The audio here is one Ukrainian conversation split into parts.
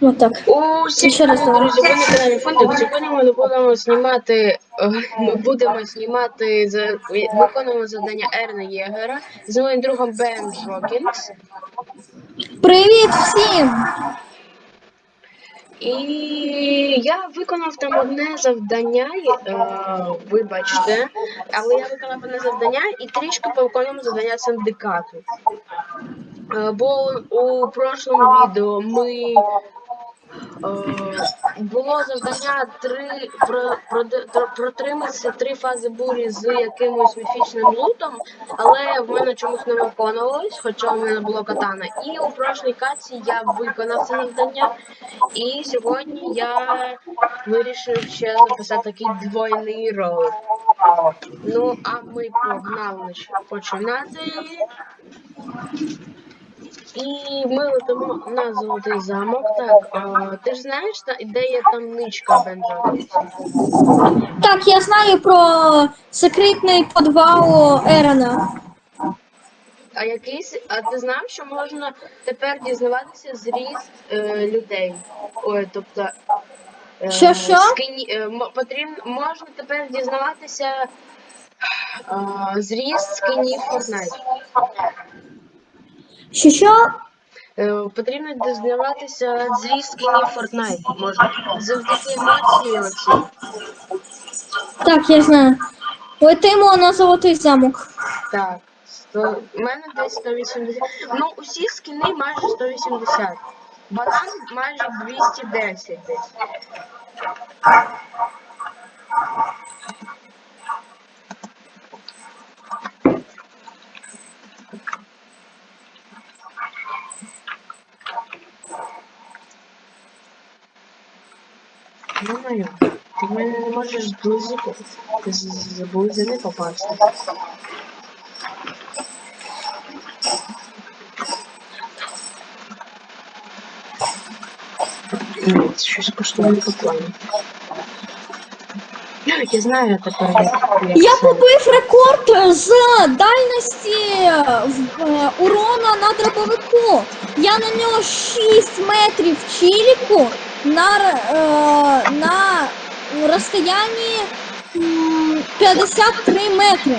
Вот так. Усім Ще раз друзі, ви на каналі Фондик. Сьогодні ми будемо знімати, е, ми будемо знімати, за- виконуємо завдання Ерна Єгера з моїм другом Бен Джокінс. Привіт всім! І я виконав там одне завдання, е, вибачте, але я виконав одне завдання і трішки повиконуємо завдання синдикату. Е, бо у прошлому відео ми Е, було завдання три про, про, про, протриматися три фази бурі з якимось міфічним лутом, але в мене чомусь не виконувалось, хоча в мене було катана. І у прошлій каці я виконав це завдання. І сьогодні я вирішив ще записати такий двойний ролик. Ну, а ми погнали починати. І ми летимо на золотий замок. Так, а, ти ж знаєш, та- де є там ничка Бенджа? Так, я знаю про секретний підвал Ерона. А якийсь, а ти знав, що можна тепер дізнаватися зріст е, людей? Ой, тобто. Е, Що, що? скині- е, потрібно, можна тепер дізнаватися е, зріст скинів Fortnite. Що що? Е, Потрібно дізнаватися зріст скинів Fortnite. Можна завдяки емоції оці. Так, я знаю. Летимо на золотий замок. Так, 100... у мене десь 180. Ну, усі скини майже 180. Банан майже 210 десь. Думаю, ти в мене не можеш близько з- близини. Ні, це щось коштує по плані. Я знаю тепер, як, як Я побив рекорд з дальності е, урона на дробовику. Я на нього 6 метрів чіліку на, е, на розстоянні 53 метри.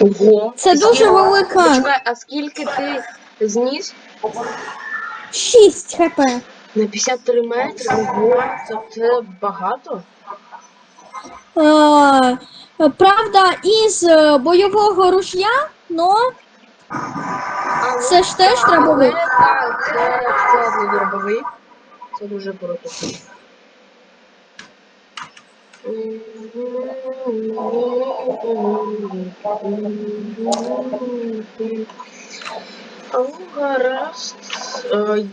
Ого. Це дуже велика. Почекай, а скільки ти зніс? 6 хп. На 53 метри? Ого, це, це багато? Е, правда, із е, бойового ружя, но А, Це ж теж дробовик? але Так, це складний дробовик. Це дуже круто. О, гаразд. Е,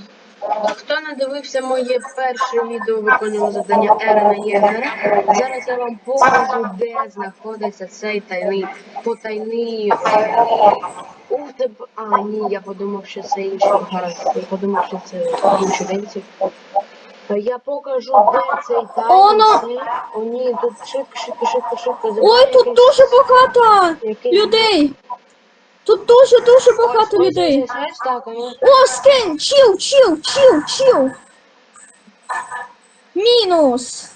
Хто не дивився моє перше відео виконання завдання Ерена Єгера, зараз я вам покажу, де знаходиться цей тайний потайний. е, Ух ти б. А, ні, я подумав, що це інший гаразд. Я подумав, що це інший денці. Я покажу, де цей Оно! О, ні, тут ой, тут дуже багато людей. Тут дуже дуже багато людей. так, а ну. О, скин, чіл, чіл, чіл, чіл. Мінус.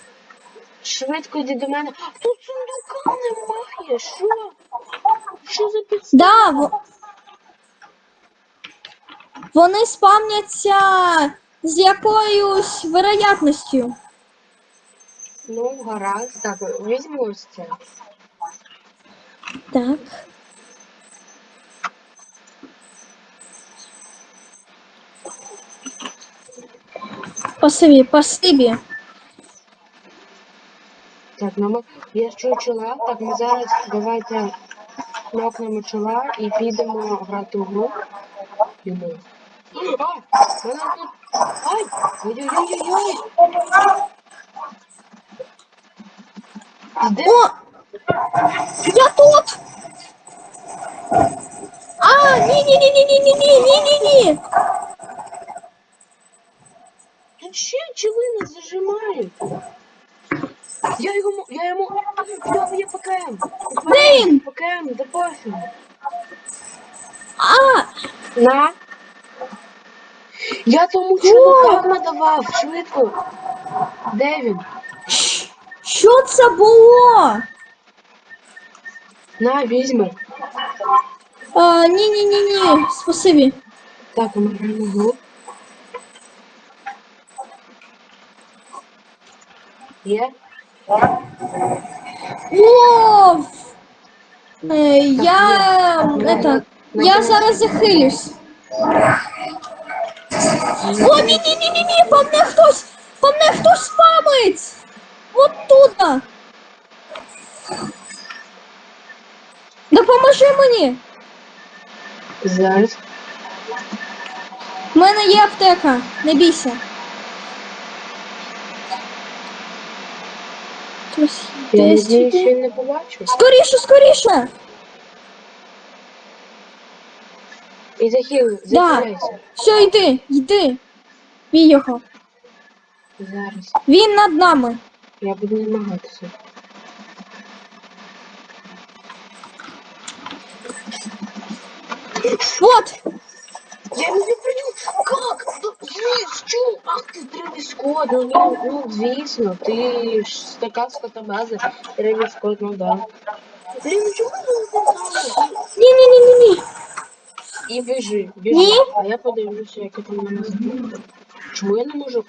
Швидко йди до мене. Тут сундука немає. Що? Що за підстава? Да, вони спавняться з якоюсь вероятністю. Ну, гаразд. Так, візьму ось це. Так. Спасибі, спасибі. Так, ну ми... я чую чола. Так, ми зараз давайте нокнемо чола і підемо грати в гру. Йому. А! Вона тут. Ай! Ой-ой-ой-ой! Де? О! Я тут! А, ні, ні, ні, ні, ні, ні, ні, ні, ні, ні. Тут ще пчели нас зажимають. Я йому, я йому, нього є ПКМ. Де? ПКМ, да пофіг. А, На. Я тому чоловікам надавав, швидко. Де він? Що це було? На, візьми. А, ні, ні, ні, ні, спасибі. Так, ми граємо в. Є? О! Е, я, это, я зараз захилюсь. О, ні, ні, ні, ні, ні, по мне хтось, по мне хтось спамить. Вот тут. Допоможи мені. Зараз. У мене є аптека, не бійся. Хтось Я сюди. що не побачу. Скоріше, скоріше. І захил, Да. захиляйся. Все, йди, йди. Бій його. Зараз. Він над нами. Я буду намагатися. Вот. Я не. Как? Ну, Звіс, що? Ах ти Тревіскот, ну, ну, ну, звісно, ти ж така скотобаза. Тревіскот, ну да. Блін, чому ви не знали? Ні, ні, ні, ні, ні. І біжи, біжи. Ні. А я подивлюся, яке там у мене збір. Чому я не можу?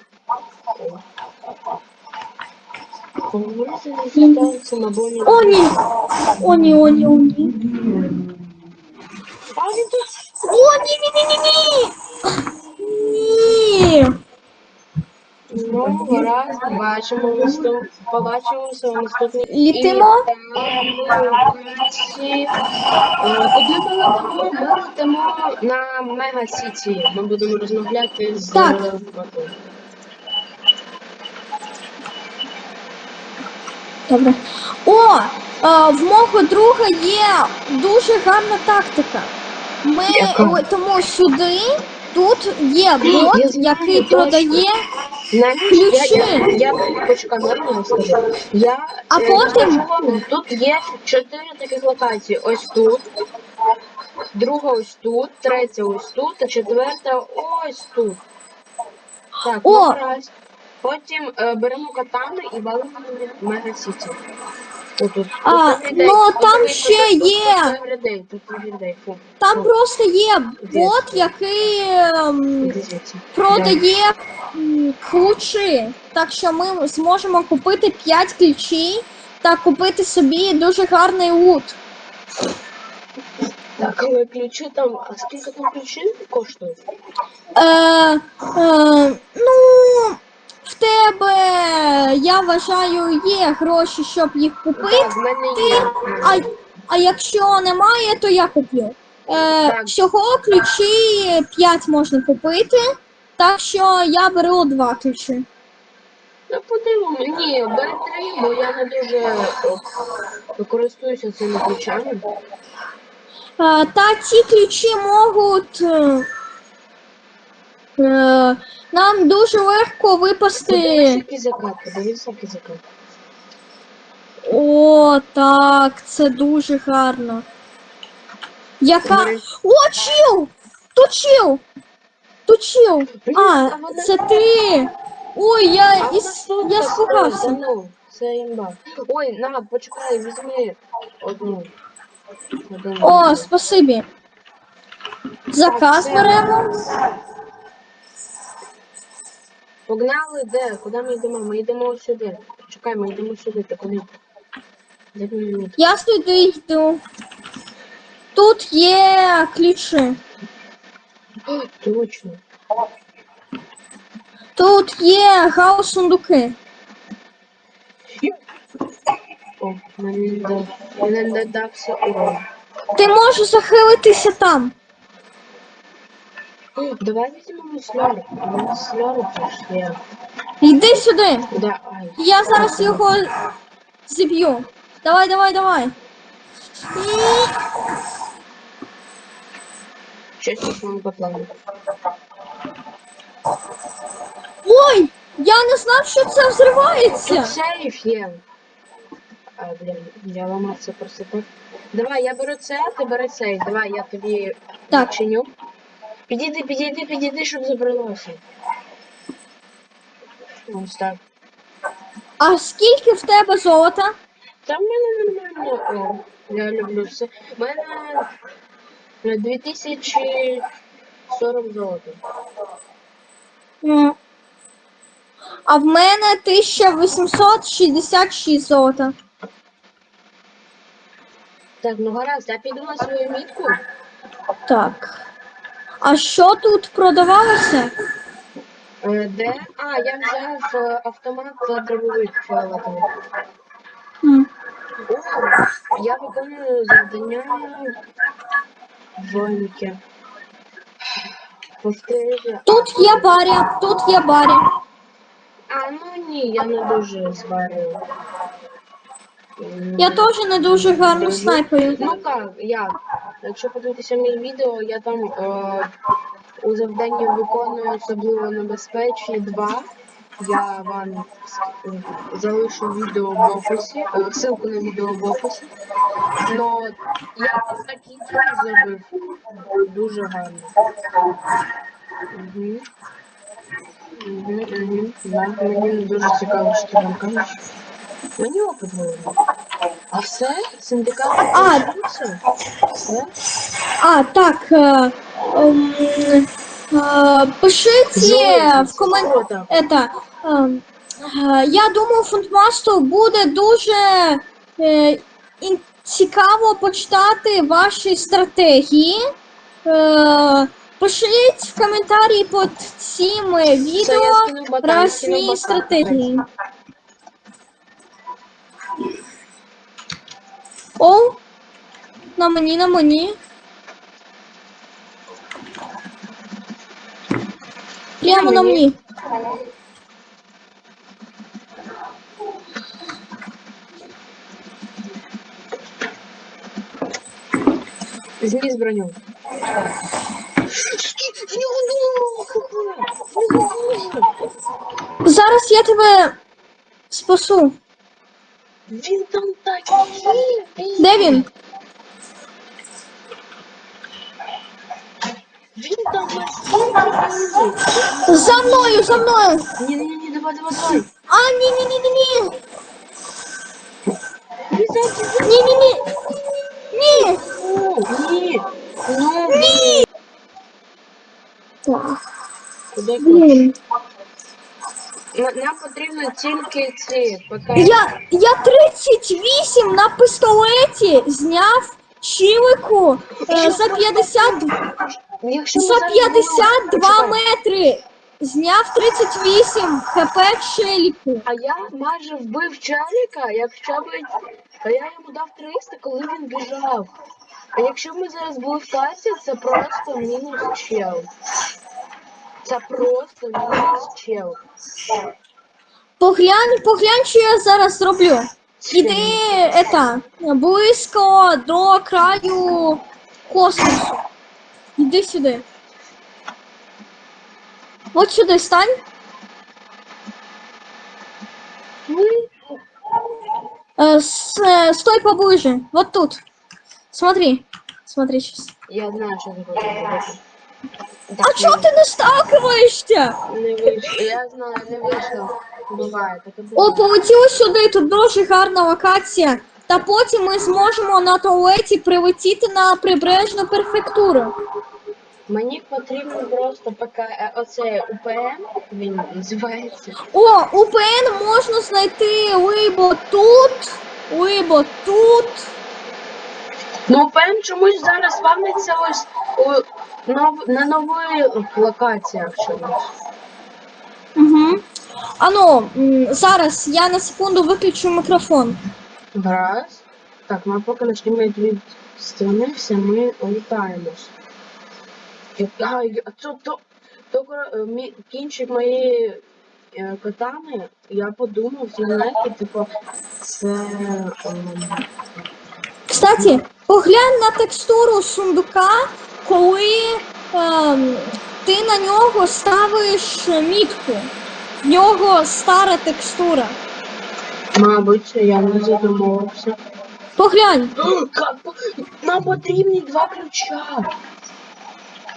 Говорити не звертаються на боні. О, ні. О, ні, о, ні, о, ні. Ну, гаразд, бачимо наступ... побачимося у наступній Літимо? І там локації. Е, ми летимо? Ми летимо на Мега Сіті. Ми будемо розмовляти з Так. е, Добре. О, а, в мого друга є дуже гарна тактика. Ми Яка? летимо сюди. Тут є бот, який продає. Ключі. я, почекай, я скажу? Я А е, потім- тут є чотири таких локації. Ось тут, друга ось тут, третя ось тут, а четверта ось тут. Так, О! Потім е, беремо катани і валимо Мега Сіті. Отут. А, Тут людей. ну, Тут там людей, ще тут- є. людей, Тут людей. Фу. Там Фу. просто є бот, який ем, продає м, ключі. Так що ми зможемо купити 5 ключів та купити собі дуже гарний лут. Так, але ключі там. А скільки там ключів коштують? Е, е, ну, я вважаю, є гроші, щоб їх купити. В мене є. А, а якщо немає, то я куплю. Е, Так. всього ключі 5 можна купити. Так що я беру 2 ключі. Ну, подивимо. Ні, бери три, бо я не дуже о, користуюся цими ключами. Е, та ці ключі можуть е, е, нам дуже легко випасти. О, так, це дуже гарно. Яка. О, чіл! Тут чіл! Тут чіл! А, це ти! Ой, я, іс... я спугався. Це імба. Ой, на, почекай, візьми одну. О, спасибі. Заказ беремо. Погнали, де? Куди ми йдемо? Ми йдемо сюди. Чекай, ми йдемо сюди, ти куди? Де? Я сюди йду. Тут є ключі. О, Точно. Тут є гаус-сундуки. О, мені не урон. Ти можеш захилитися там. Давай візьмемо сльору. У мене сльору теж. Йди сюди. Да, ай. Я зараз його зіб'ю. Давай, давай, давай. Щось пішло по плану. Ой! Я не знав, що це взривається. Тут сейф є. А, блін, я ламався просто так. Давай, я беру це, ти бери цей. Давай, я тобі Так. чиню. Підійди, підійди, підійди, щоб забралося. Ось так. А скільки в тебе золота? Та в мене нормально. О, я люблю все. У мене е, 2040 золота. М. А в мене 1866 золота. Так, ну гаразд, я піду на свою мітку. Так. А що тут продавалося? Е, Де? А, я взяв е, автомат за дробовик фіолетовий. М. О, я виконую завдання Ніке. Повторюю. Тут є баря, тут є баря. А, ну ні, я не дуже зварю. М, Я теж не дуже гарно снайпаю. Ну як, як? Якщо подивитися мої відео, я там е, у завданні виконую особливо небезпечні два. Я вам залишу відео в описі, е, ссылку на відео в описі. Но я трюки зробив дуже гарно. Угу. Угу, угу. Да, мені дуже цікаво, що ти там кажеш. Мені опит головне. А все? Синдикат А. Все? А, так. Е, е, пишіть в коментарях. Это, е, я думаю, фунтмасту буде дуже е, ін- цікаво почитати ваші стратегії. Е, пишіть в коментарі під цим Все, я відео скинув різні стратегії. О, на мені, на мені. Прямо на мені. Зліз броню. Зараз я тебе спасу. Він там. Де він? Він там. За мною, за мною. Ні, ні, ні, давай, давай, давай. А, ні, ні, ні, ні, ні. Ні, ні, ні. Ні. Ну, ні. Ну, ні. Так, Куди Нам потрібно тільки ці Я, я 38 на пістолеті зняв чілику е, за 50, Якщо за зараз 52 метри. Зняв 38 хп челіку. А я майже вбив Чаліка, якщо б а я йому дав 300, коли він біжав. А якщо б ми зараз були в касі, це просто мінус чел. Це просто мінус чел. Поглянь, поглянь, що я зараз зроблю. Іди это, близько до краю космосу. Іди сюди. От сюди стань. Ну, Э, с- э, стой поближе. Вот тут. Смотри. Смотри сейчас. Я знаю, що ти хочеш робити. А чого ти не сталкиваєшся? Не вийшло. Я знаю, не вийшло. Буває, таке О, буває. полетіло сюди, тут дуже гарна локація. Та потім ми зможемо на туалеті прилетіти на прибережну префектуру. Мені потрібно просто поки е, оце УПМ, він називається. О, УПН можна знайти либо тут, либо тут. Ну, УПМ чомусь зараз спавниться ось у, нов, на нових локаціях чомусь. Угу. Ану, м, зараз я на секунду виключу мікрофон. Гаразд. Так, а поки наш від сторони ми літаємось. А, я- то, то, то, кора- е, мій кінчик моєї е, катани, я подумав, знаєте, типу, це ем, Кстати, поглянь на текстуру сундука, коли ем, ти на нього ставиш мітку. В нього стара текстура. мабуть, я не задумувався. Поглянь. Нам потрібні два ключа.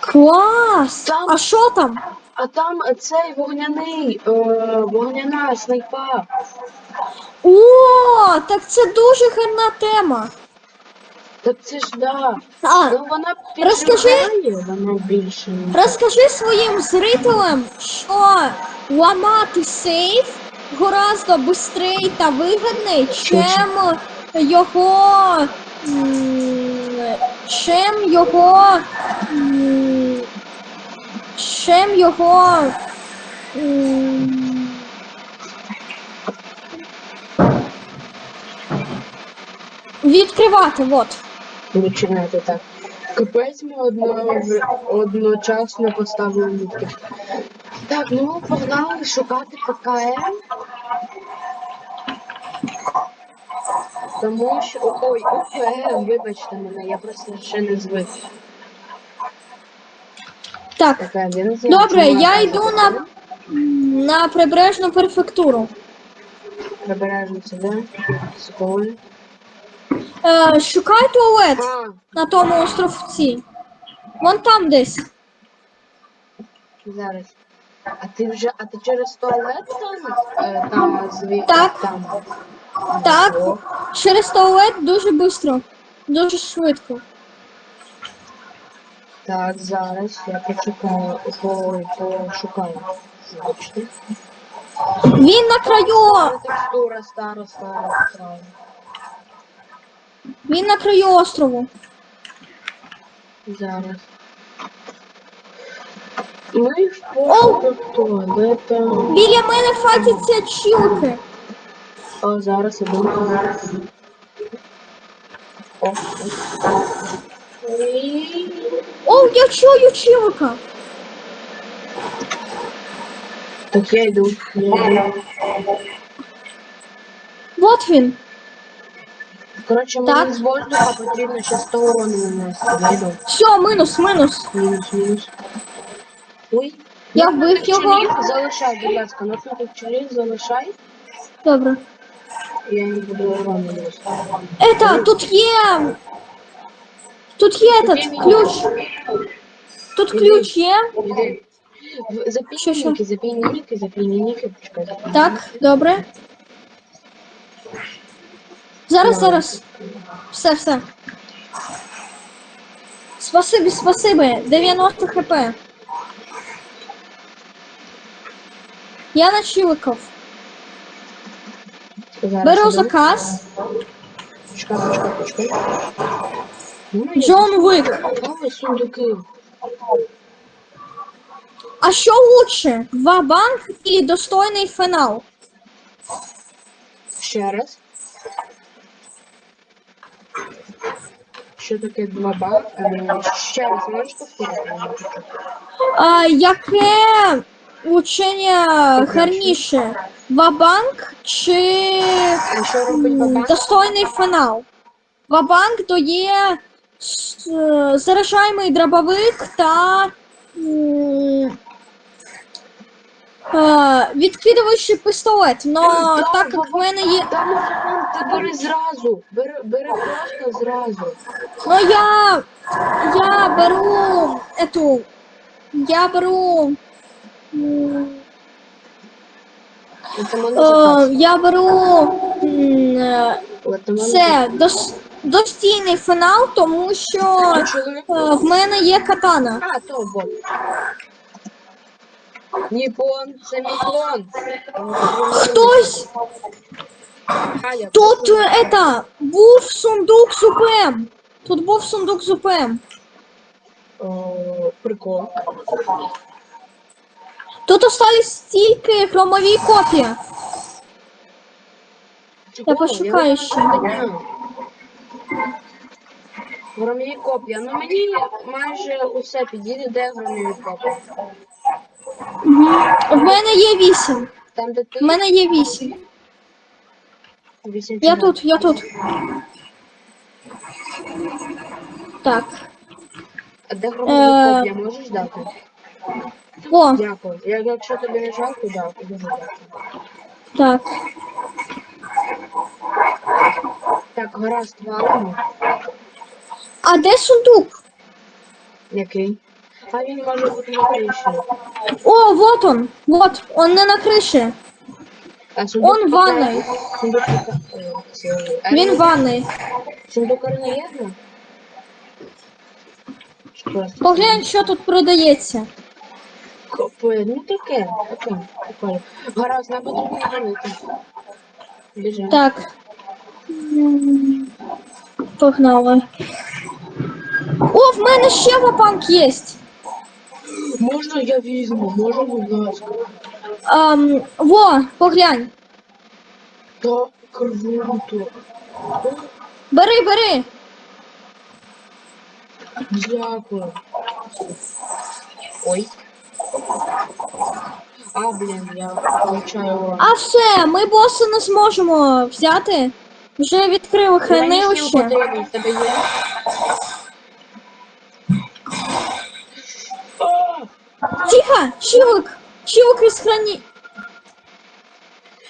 Клас! Там- А що там? А там цей вогняний, е, вогняна снайпа. О, так це дуже гарна тема. Так це ж да. А, Ну вона розкажи. вона більше. розкажи своїм зрителям, що ламати сейф гораздо швидше та вигідний, чим його. чим його. чим його. Відкривати, от. Починати так. Капець ми одно, одночасно поставили нітки. Так, ну погнали шукати ПКМ. Тому що. Ой, УПМ, вибачте мене, я просто ще не звик. Так, Така, я не знаю, Добре, чому я йду на, на прибережну префектуру. Прибережно сюди. Соколи. Е, шукай туалет на тому островці. Вон там десь. зараз. А ти вже, а ти через туалет там? Е, там зві... Так. Там. Так, О, через туалет дуже швидко. Дуже швидко. Так, зараз я почекаю, по, пошукаю. Бачите? Він на краю. Текстура стара, стара, стара. Він на краю острову. Зараз. Ми в пошуках туалета. Біля мене фатяться чілки. О, зараз іду. О, о. О, я чую чілка. Так я йду. Я йду. Вот він. Коротше, Так. мені з воздуха потрібно ще 100 урону нанести. Я йду. Все, мінус, мінус. Мінус, мінус. Ой. Я Носник вбив його. пчелів залишай, будь ласка, носник пчелів залишай. Добре. Я не буду урону нанести. Это, тут є. Тут є этот ключ. Тут ключ є. Іди. В- Запій Що, що? ніки, запій ніки, запій ніки, почекай. запій Так, ніки. добре. Зараз, зараз. Все, все. Спасибі, спасибі. 90 хп. Я на чиликов. Беру заказ. Почекай, почекай, почекай. Ну, Джон Уик. А що лучше? Два банк или достойний фінал? Ще раз. Що таке два ба? Е, Ще раз можеш повторити? А, яке учення гарніше? Вабанк чи А що робить м, достойний фінал? Вабанк дає с- е, заражаємий дробовик та м, е, відкидуваючий пістолет. Но Там, так як в мене є. Там мікрофон ти бери зразу. Бери, бери просто зразу. Ну я. Я беру эту. Я беру. м, Латимон Е, я беру м, е, це дос, достійний фінал, тому що е, в мене є катана. А, то бот. Ніпон, це мій. Хтось тут это, був сундук з УПМ. Тут був сундук з УПМ. О, прикол. Тут остались тільки хромові копії. Чекай, пошукаю ще. Громові копія. Ну мені майже усе підійде, де громові копії. Угу. В мене є вісім. Там, де ти В мене є вісім. вісім Я тут, я тут. Так. А де Е. копія можеш дати? О, Дякую. Я, якщо тобі не жалко, дякую. Дуже дякую. так. Так, гаразд, валимо. А де сундук? Який? А він може бути на криші. О, вот он. Вот, он не на криші. А сундук Он в пока- ванной. Сундук пока... А Він в ванной. Сундук Арнаєдна? Що? це? Поглянь, що тут продається. Капець, ну таке, таке, таке. Гаразд, нам потрібно. Біжимо. Так. М, Погнали. О, в мене ще вапанк є. Можна я візьму? Можна, будь ласка. Ам, во, поглянь. Та круто. Бери, бери. Дякую. Ой. А, блін, я получаю. А все, ми боса не зможемо взяти. Вже відкрили хранилище. тебе є? А! Чілик. Чілик із храні.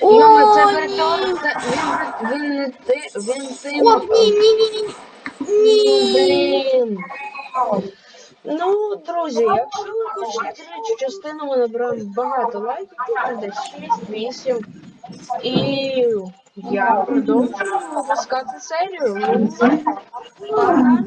Йома, це він, він не ти, він ти. О, ні, ні, ні, ні. Ні. Блін. Ну, друзі, якщо ви хочете третю частину, ми набираємо багато лайків, тут десь 6-8. І я продовжую випускати серію. Ну, Пока.